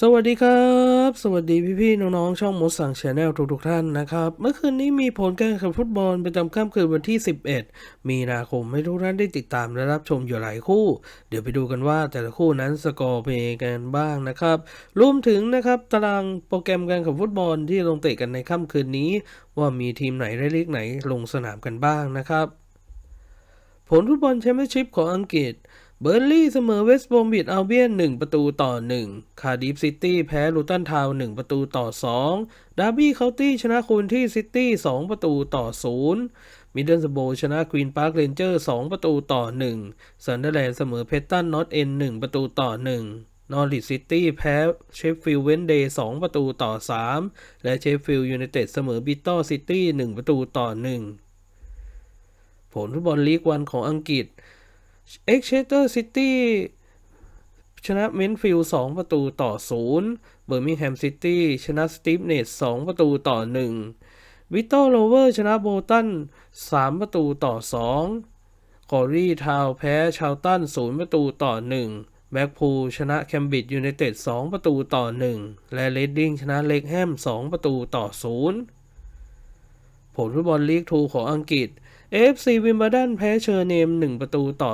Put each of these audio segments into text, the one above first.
สวัสดีครับ สวัสดีพี่ๆน้องๆช่องมดสั่งชาแนลทุกๆท่านนะครับ เมื่อคืนนี้มีผลการแข่งขันฟุตบอลประจำค่ำคืนวันที่ 11 มีนาคมให้ทุกท่านได้ติดตามและรับชมอยู่หลายคู่ เดี๋ยวไปดูกันว่าแต่ละคู่นั้นสกอร์เป็นกันบ้างนะครับ รวมถึงนะครับตารางโปรแกรมการแข่งขันฟุตบอลที่ลงเตะกันในค่ำคืนนี้ ว่ามีทีมไหนและลีกไหนลงสนามกันบ้างนะครับ ผลฟุตบอลแชมเปี้ยนชิพของอังกฤษ เบอร์ลี่เสมอเวสต์บรอมบิดอัลเบียน 1 ประตูต่อ 1 คาร์ดิฟซิตี้แพ้ลูตันทาวน์1ประตูต่อ 2 ดาร์บี้เคาน์ตี้ชนะคูนที่ซิตี้ 2 ประตูต่อ 0 มิดเดิลสโบชนะควีนพาร์คเรนเจอร์ 2 ประตูต่อ 1 ซันเดอร์แลนด์เสมอเพตตันนอตเอ็น 1 ประตูต่อ 1นอริทซิตี้แพ้เชฟฟิลด์เวนเดย์2ประตูต่อ 3 และเชฟฟิลด์ยูไนเต็ดเสมอบิตตอซิตี้1ประตูต่อ 1 ผลฟุตบอลลีกวันของอังกฤษ เอ็กเชสเตอร์ซิตี้ชนะเมนฟิลด์2ประตูต่อ 0 เบอร์มิงแฮมซิตี้ชนะสตีฟเนส2ประตูต่อ 1 วิตโตโรเวอร์ชนะโบตัน 3 ประตูต่อ 2 กอรี่ทาวแพ้ชาวตัน 0 ประตูต่อ 1 แบ็กพูลชนะแคมบริดจ์ยูไนเต็ด 2 ประตูต่อ 1 และเรดดิ้งชนะเล็กแฮม 2 ประตูต่อ 0 ผลฟุตบอลลีกทูของอังกฤษ AFC วิมเบลดันแพ้เชอร์เนม 1 ประตูต่อ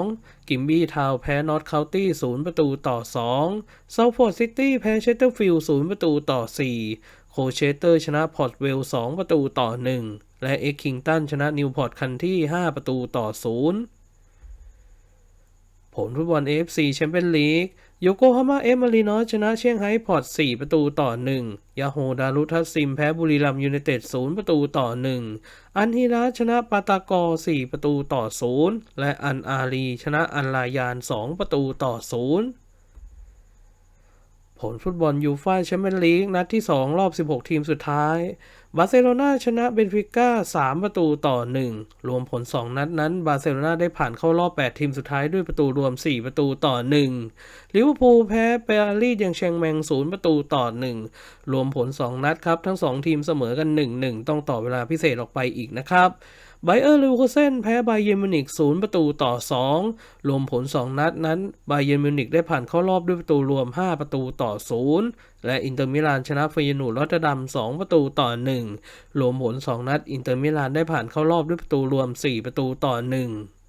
2 กิมบี้ทาว์แพ้นอตเคาน์ตี้ 0 ประตูต่อ 2เซาท์ฟอร์ดซิตี้แพ้เชสเตอร์ฟิลด์ 0 ประตูต่อ 4 โคเชสเตอร์ชนะพอร์ตเวล 2 ประตูต่อ 1 และเอ็กคิงตันชนะนิวพอร์ตคันที่ 5 ประตูต่อ 0 ผลฟุตบอล AFC แชมเปี้ยนลีกโยโกฮาม่าเอฟมารีนอสชนะเชียงไฮ้พอร์ต 4 ประตูต่อ 1 ยาโฮดารุทัสซิมแพ้บุรีรัมยูไนเต็ด 0 ประตูต่อ 1 อันฮิรัสชนะปาตากอร์4ประตูต่อ 0 และอันอารีชนะอันลายาน 2 ประตูต่อ 0 ลฟุตบอลยูฟ่าแชมเปี้ยนลีกนัดที่ 2 รอบ 16 ทีมสุดท้าย บาร์เซโลนาชนะเบนฟิก้า 3 ประตูต่อ 1 รวมผล 2 นัดนั้น บาร์เซโลนาได้ผ่านเข้ารอบ 8 ทีมสุดท้ายด้วยประตูรวม 4 ประตูต่อ 1 ลิเวอร์พูลแพ้ปารีสยังเชงแมง 0 ประตูต่อ 1 รวมผล 2 นัดครับ ทั้ง 2 ทีมเสมอกัน 1-1 ต้องต่อเวลาพิเศษออกไปอีกนะครับ ไบเออร์ลิวคูเซนแพ้ไบเยร์นมิวนิก0ประตูต่อ 2 รวมผล 2 นัดนั้นไบเยร์นมิวนิกได้ผ่านเข้ารอบด้วยประตูรวม 5 ประตูต่อ 0 และอินเตอร์มิลานชนะเฟยนูรอตเตอร์ดัม 2 ประตูต่อ 1 รวมผล 2 นัด อินเตอร์มิลานได้ผ่านเข้ารอบด้วยประตูรวม 4 ประตูต่อ 1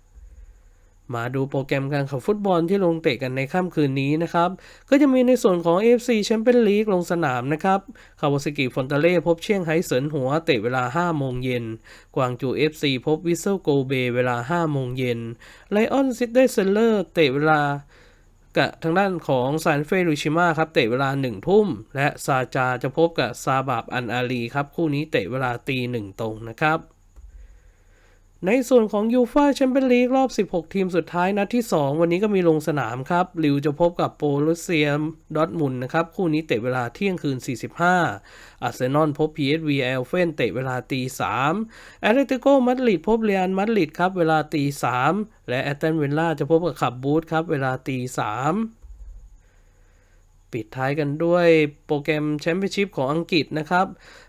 มาดูโปรแกรมการข่งฟุตบอลที่ลงเตะกันในค่ำคืนนี้นะครับ ก็จะมีในส่วนของ AFC แชมเปี้ยนลีกลงสนามนะครับ คาวาซากิฟอนตาเล่พบเชียงไฮ้เสินหัวเตะเวลา 5 โมงเย็น กวางจู FC พบวิสเซลโกเบเวลา 5 โมงเย็น ไลออนซิดเดเซลเลอร์เตะเวลากับทางด้านของซานเฟรุชิมาครับเตะเวลา1ทุ่ม และซาจาจะพบกับซาบาบอันอาลีครับคู่นี้เตะเวลาตีหนึ่งตรงนะครับ ในส่วนของยูฟ a แชมเปี้ยนลีกรอบ 16 ทีมสุดท้ายนัดที่ 2 วันนี้ก็มีลงสนามครับลิวจะพบกับโปลุเซียมดอทมุนนะครับ คู่นี้เตะเวลาเที่ยงคืน 45 อาร์เซนอลพบ PSV แอลเฟนเตะเวลาตี3แอตเลติโกมาดริดพบเรียนมาดริดครับ เวลาตี3และแอตตันเวลล่าจะพบกับขับบูธครับ เวลาตี3 ปิดท้ายกันด้วยโปรแกรมแชมเปี้ยนชิพของอังกฤษนะครับ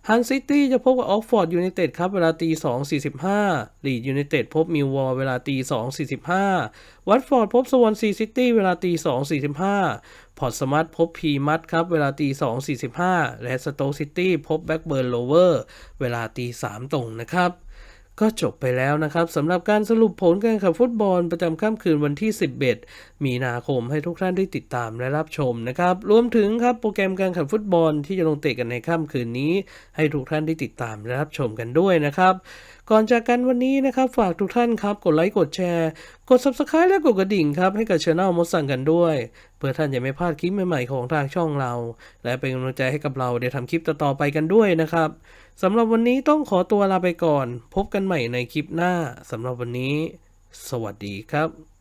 ฮันซิตี้จะพบกับออกฟอร์ดยูไนเต็ดครับเวลาตี 2 45ลีดยูไนเต็ดพบมิววอลเวลาตี 2 45 วัตฟอร์ดพบสวอนซีซิตี้เวลาตี 2 45 พอร์ตสมัตพบพีมัตครับเวลาตี 2 45 และสโตซิตี้พบแบ็กเบิร์นโลเวอร์เวลาตี 3 ตรงนะครับ ก็จบไปแล้วนะครับสำหรับการสรุปผลการแข่งขันฟุตบอลประจำค่ำคืนวันที่ 11 มีนาคมให้ทุกท่านได้ติดตามและรับชมนะครับ รวมถึงครับโปรแกรมการแข่งขันฟุตบอลที่จะลงเตะกันในค่ำคืนนี้ ให้ทุกท่านได้ติดตามและรับชมกันด้วยนะครับ ก่อนจากกันวันนี้นะครับฝากทุกท่านครับกดไลค์กดแชร์ กด subscribe และกดกระดิ่งครับให้กับช่องมดสั่งกันด้วย เพื่อท่านจะไม่พลาดคลิปใหม่ๆของทางช่องเรา และเป็นกำลังใจให้กับเราได้ทำคลิปต่อๆไปกันด้วยนะครับ สำหรับวันนี้ต้องขอตัวลาไปก่อน พบกันใหม่ในคลิปหน้าสำหรับวันนี้ สวัสดีครับ